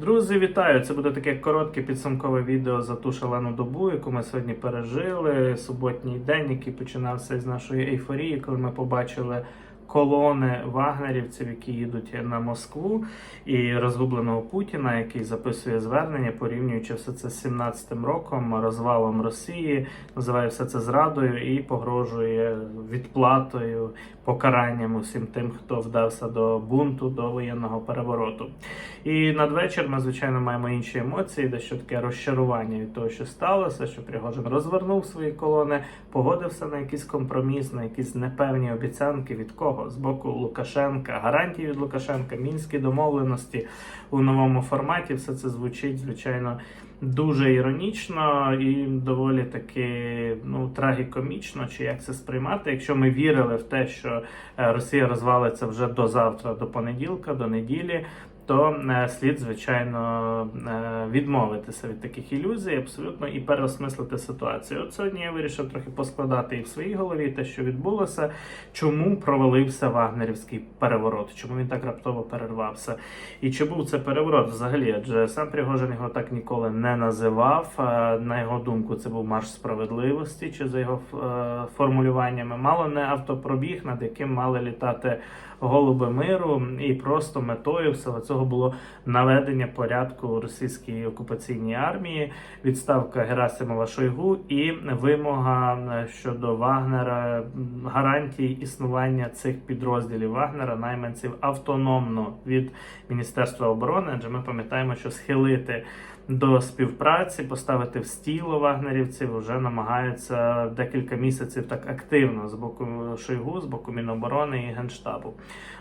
Друзі, вітаю! Це буде таке коротке підсумкове відео за ту шалену добу, яку ми сьогодні пережили. Суботній день, який починався з нашої ейфорії, коли ми побачили колони вагнерівців, які їдуть на Москву, і розгубленого Путіна, який записує звернення, порівнюючи все це з 17-м роком, розвалом Росії, називає все це зрадою і погрожує відплатою, покаранням усім тим, хто вдався до бунту, до воєнного перевороту. І надвечір ми, звичайно, маємо інші емоції, дещо таке розчарування від того, що сталося, що Пригожин розвернув свої колони, погодився на якийсь компроміс, на якісь непевні обіцянки від кого? З боку Лукашенка, гарантії від Лукашенка, мінські домовленості у новому форматі. Все це звучить, звичайно, дуже іронічно і доволі таки ну, трагікомічно, чи як це сприймати, якщо ми вірили в те, що е, Росія розвалиться вже до завтра, до понеділка, до неділі. То е, слід, звичайно, е, відмовитися від таких ілюзій, абсолютно і переосмислити ситуацію. От сьогодні я вирішив трохи поскладати і в своїй голові те, що відбулося, чому провалився вагнерівський переворот, чому він так раптово перервався, і чи був це переворот взагалі? Адже сам Пригожин його так ніколи не називав. Е, На його думку, це був марш справедливості, чи за його формулюваннями, мало не автопробіг, над яким мали літати голуби миру, і просто метою всього цього було наведення порядку у російській окупаційній армії, відставка Герасимова Шойгу і вимога е, щодо Вагнера гарантій існування цих підрозділів Вагнера, найманців автономно від Міністерства оборони. Адже ми пам'ятаємо, що схилити до співпраці, поставити в стіло вагнерівців вже намагаються декілька місяців так активно з боку Шойгу, з боку Міноборони і Генштабу.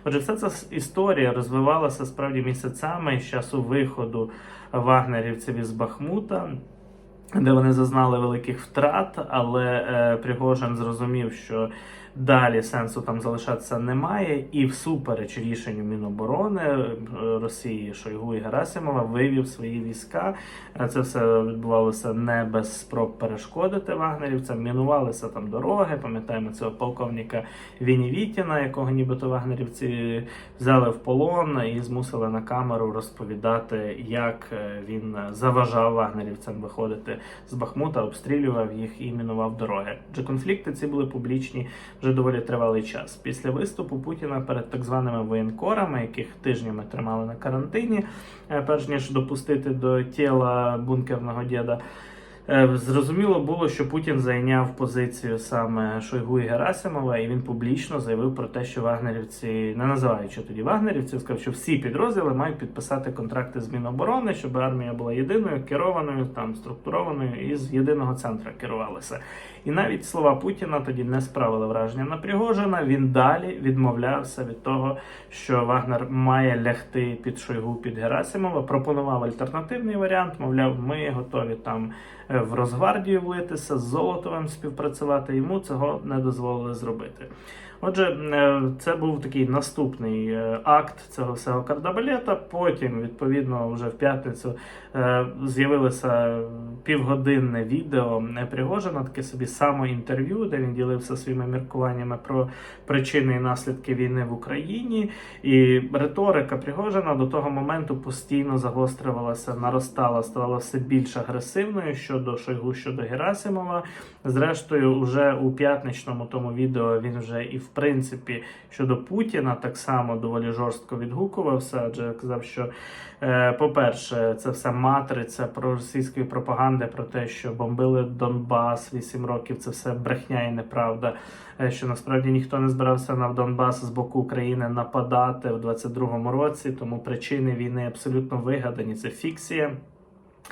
Отже, вся ця історія розвивалася справді місяцями з часу виходу вагнерівців із Бахмута. Де вони зазнали великих втрат, але е, Пригожин зрозумів, що далі сенсу там залишатися немає, і всупереч рішенню Міноборони е, Росії Шойгу і Герасимова вивів свої війська. Е, Це все відбувалося не без спроб перешкодити вагнерівцям. Мінувалися там дороги. Пам'ятаємо цього полковника Віні Вітіна, якого нібито вагнерівці взяли в полон і змусили на камеру розповідати, як е, він заважав вагнерівцям виходити з Бахмута, обстрілював їх і мінував дороги. Адже конфлікти ці були публічні вже доволі тривалий час. Після виступу Путіна перед так званими воєнкорами, яких тижнями тримали на карантині, е, перш ніж допустити до тіла бункерного діда. Е, Зрозуміло було, що Путін зайняв позицію саме Шойгу і Герасимова, і він публічно заявив про те, що вагнерівці, не називаючи тоді вагнерівців, сказав, що всі підрозділи мають підписати контракти з Міноборони, щоб армія була єдиною, керованою, там структурованою і з єдиного центру керувалася. І навіть слова Путіна тоді не справили враження на Пригожина. Він далі відмовлявся від того, що Вагнер має лягти під Шойгу, під Герасимова. Пропонував альтернативний варіант. Мовляв, ми готові там в Росгвардію влитися з Золотовим співпрацювати. Йому цього не дозволили зробити. Отже, е, це був такий наступний е, акт цього всього кардабалета. Потім, відповідно, вже в п'ятницю е, з'явилося півгодинне відео Пригожина, таке собі самоінтерв'ю, де він ділився своїми міркуваннями про причини і наслідки війни в Україні. І риторика Пригожина до того моменту постійно загострювалася, наростала, ставала все більш агресивною щодо Шойгу, щодо Герасимова. Зрештою, уже у п'ятничному тому відео він вже і в принципі щодо Путіна так само доволі жорстко відгукувався, адже казав, що, е, по-перше, це все матриця про російської пропаганди про те, що бомбили Донбас 8 років. Це все брехня і неправда. е, Що насправді ніхто не збирався на Донбас з боку України нападати в 22-му році, тому причини війни абсолютно вигадані. Це фікція.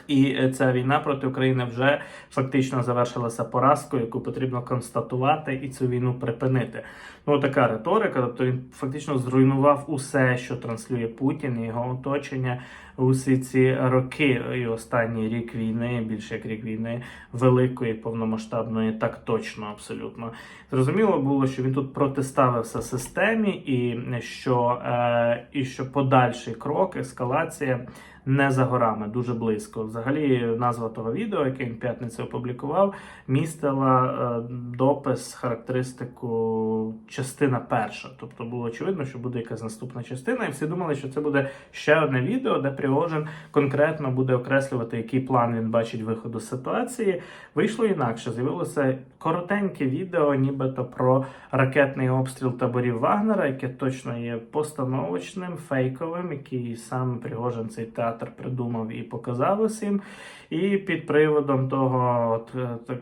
І е, ця війна проти України вже фактично завершилася поразкою, яку потрібно констатувати і цю війну припинити. Ну така риторика. Тобто він фактично зруйнував усе, що транслює Путін і його оточення усі ці роки і останній рік війни, більше як рік війни, великої повномасштабної, так точно абсолютно. Зрозуміло було, що він тут протиставився системі, і що, е, і що подальший крок, ескалація не за горами, дуже близько. Взагалі, назва того відео, яке він п'ятницю опублікував, містила е, допис, характеристику частина перша. Тобто було очевидно, що буде якась наступна частина, і всі думали, що це буде ще одне відео, де Пригожин конкретно буде окреслювати, який план він бачить виходу з ситуації. Вийшло інакше. З'явилося коротеньке відео, нібито про ракетний обстріл таборів Вагнера, яке точно є постановочним, фейковим, який сам Пригожин цей театр придумав і показав усім. І під приводом того, от, е, так,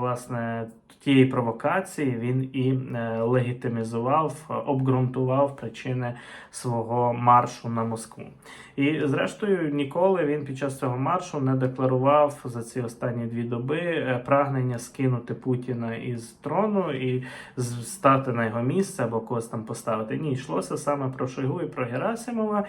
власне, тієї провокації він і е, легітимізував, обґрунтував причини свого маршу на Москву. І зрештою, ніколи він під час цього маршу не декларував за ці останні дві доби е, прагнення скинути Путіна із трону і стати на його місце або когось там поставити. Ні, йшлося саме про Шойгу і про Герасимова.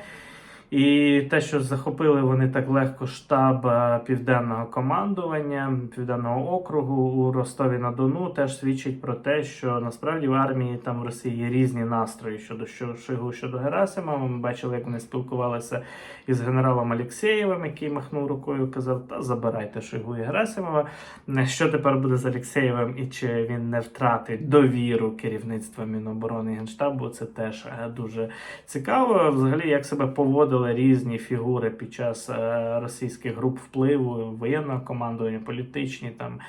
І те, що захопили вони так легко штаб е, південного командування південного округу у Ростові на Дону, теж свідчить про те, що насправді в армії там в Росії є різні настрої щодо що- Шойгу щодо Герасимова. Ми бачили, як вони спілкувалися із генералом Алєксєєвим, який махнув рукою, казав: Та забирайте Шойгу і Герасимова. Е, Що тепер буде з Алєксєєвим і чи він не втратить довіру керівництва Міноборони і Генштабу? Це теж е, дуже цікаво. Взагалі, як себе поводили різні фігури під час е, російських груп впливу, воєнного командування, політичні там.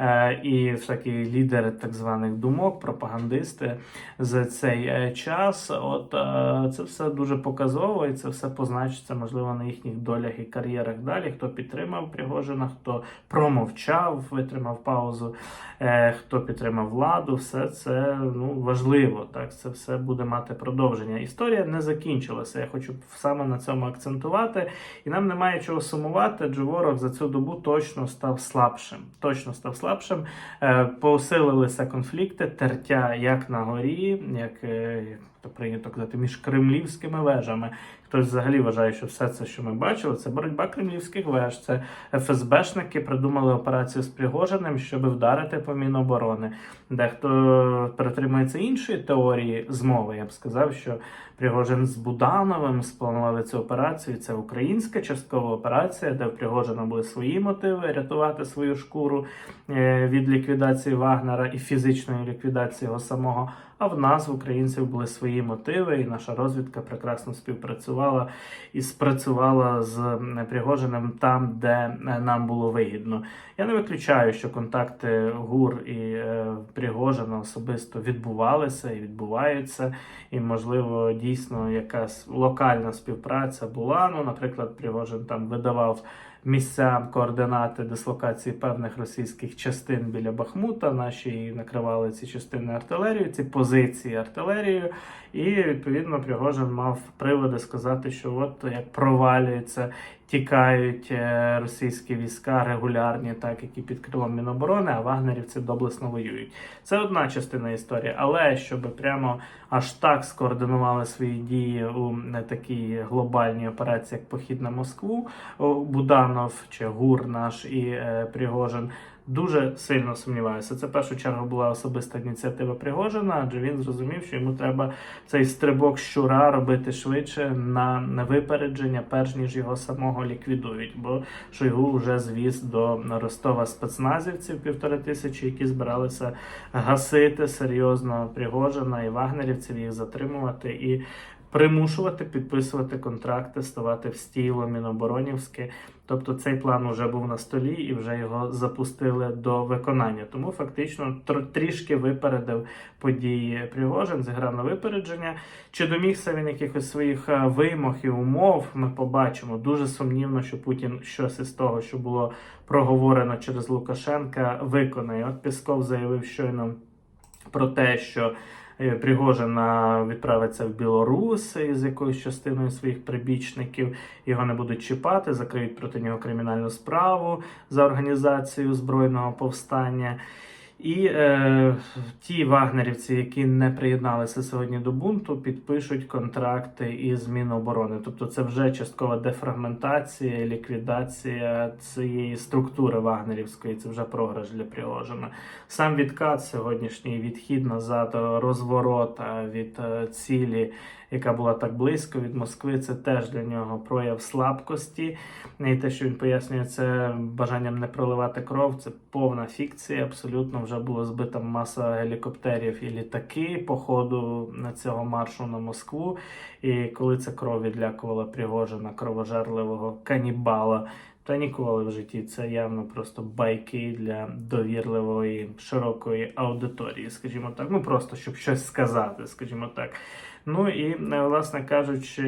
Е, І всякі лідери так званих думок, пропагандисти за цей е, час. От е, це все дуже показово, і це все позначиться, можливо, на їхніх долях і кар'єрах далі. Хто підтримав Пригожина, хто промовчав, витримав паузу, хто підтримав владу, все це ну важливо. Так, це все буде мати продовження. Історія не закінчилася. Я хочу саме на цьому акцентувати. І нам немає чого сумувати, адже ворог за цю добу точно став слабшим. Точно став слабшим. Е, Посилилися конфлікти, тертя як на горі, як, е, то прийнято казати, між кремлівськими вежами. Хтось взагалі вважає, що все це, що ми бачили, це боротьба кремлівських веж. Це ФСБшники придумали операцію з Пригожиним, щоб вдарити по Міноборони. Дехто перетримується іншої теорії змови. Я б сказав, що Пригожин з Будановим спланували цю операцію. Це українська часткова операція, де в Пригожина були свої мотиви рятувати свою шкуру е, від ліквідації Вагнера і фізичної ліквідації його самого. А в нас, в українців, були свої мотиви, і наша розвідка прекрасно співпрацювала і спрацювала з Пригожиним там, де е, нам було вигідно. Я не виключаю, що контакти ГУР і е, Пригожина особисто відбувалися і відбуваються, і можливо дійсно якась локальна співпраця була. Ну, наприклад, Пригожин там видавав місця координати дислокації певних російських частин біля Бахмута. Наші накривали ці частини артилерією, ці позиції артилерією. І відповідно Пригожин мав приводи сказати, що от як провалюється, тікають е, російські війська регулярні, так які під крилом Міноборони, а вагнерівці доблесно воюють. Це одна частина історії, але щоб прямо аж так скоординували свої дії у не такій глобальній операції, як похід на Москву, Буданов чи ГУР наш і е, Пригожин. Дуже сильно сумніваюся. Це в першу чергу була особиста ініціатива Пригожина, адже він зрозумів, що йому треба цей стрибок щура робити швидше на, випередження, перш ніж його самого ліквідують. Бо Шойгу вже звіз до Ростова спецназівців півтори тисячі, які збиралися гасити серйозно Пригожина і вагнерівців, їх затримувати і примушувати підписувати контракти, ставати в стіло Міноборонівське. Тобто цей план вже був на столі і вже його запустили до виконання. Тому фактично тр- трішки випередив події Пригожин, зіграв на випередження. Чи домігся він якихось своїх е, вимог і умов? Ми побачимо. Дуже сумнівно, що Путін щось із того, що було проговорено через Лукашенка, виконає. От Пісков заявив щойно про те, що Пригожина відправиться в Білорусь з якоюсь частиною своїх прибічників. Його не будуть чіпати, закриють проти нього кримінальну справу за організацію збройного повстання. І е, ті вагнерівці, які не приєдналися сьогодні до бунту, підпишуть контракти із Міноборони. Тобто це вже часткова дефрагментація, ліквідація цієї структури вагнерівської. Це вже програш для Пригожина. Сам відкат сьогоднішній відхід назад, розворот е, від е, цілі яка була так близько від Москви, це теж для нього прояв слабкості. І те, що він пояснює це бажанням не проливати кров, це повна фікція. Абсолютно вже було збита маса гелікоптерів і літаки по ходу цього маршу на Москву. І коли це кров відлякувала Пригожина, кровожерливого канібала. Та ніколи в житті це явно просто байки для довірливої широкої аудиторії, скажімо так. Ну просто щоб щось сказати, скажімо так. Ну і е, власне кажучи,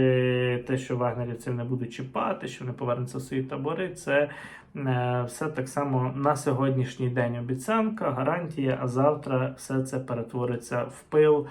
те, що вагнерівців не будуть чіпати, що вони повернуться в свої табори, це е, все так само на сьогоднішній день обіцянка, гарантія, а завтра все це перетвориться в пил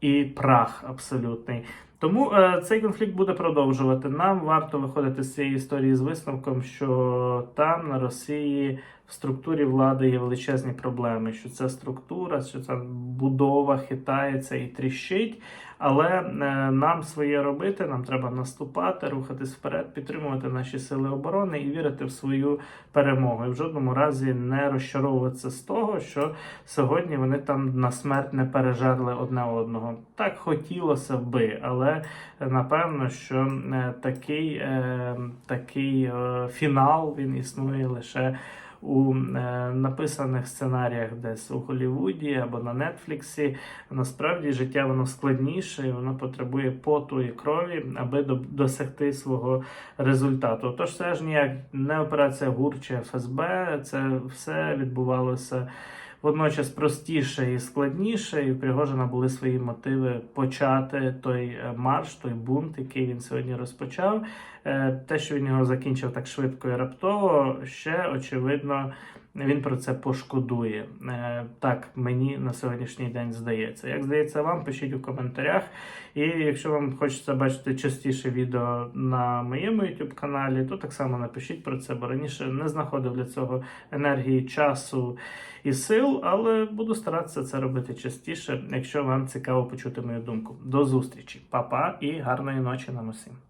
і прах абсолютний. Тому е, цей конфлікт буде продовжувати. Нам варто виходити з цієї історії з висновком, що там на Росії в структурі влади є величезні проблеми. Що ця структура, що ця будова хитається і тріщить. Але е, нам своє робити, нам треба наступати, рухатись вперед, підтримувати наші сили оборони і вірити в свою перемогу. І в жодному разі не розчаровуватися з того, що сьогодні вони там на смерть не пережерли одне одного. Так хотілося би, але е, напевно, що е, такий, такий фінал він існує лише у е, написаних сценаріях десь у Голлівуді або на Нетфліксі. Насправді життя воно складніше, і воно потребує поту і крові, аби до- досягти свого результату. Тож це ж ніяк не операція ГУР чи ФСБ, це все відбувалося. Водночас простіше і складніше, і в Пригожина були свої мотиви почати той е, марш, той бунт, який він сьогодні розпочав. Е, Те, що він його закінчив так швидко і раптово, ще очевидно він про це пошкодує. Е, Так мені на сьогоднішній день здається. Як здається вам, пишіть у коментарях. І якщо вам хочеться бачити частіше відео на моєму YouTube каналі, то так само напишіть про це, бо раніше не знаходив для цього енергії, часу і сил, але буду старатися це робити частіше, якщо вам цікаво почути мою думку. До зустрічі, Па-па і гарної ночі нам усім.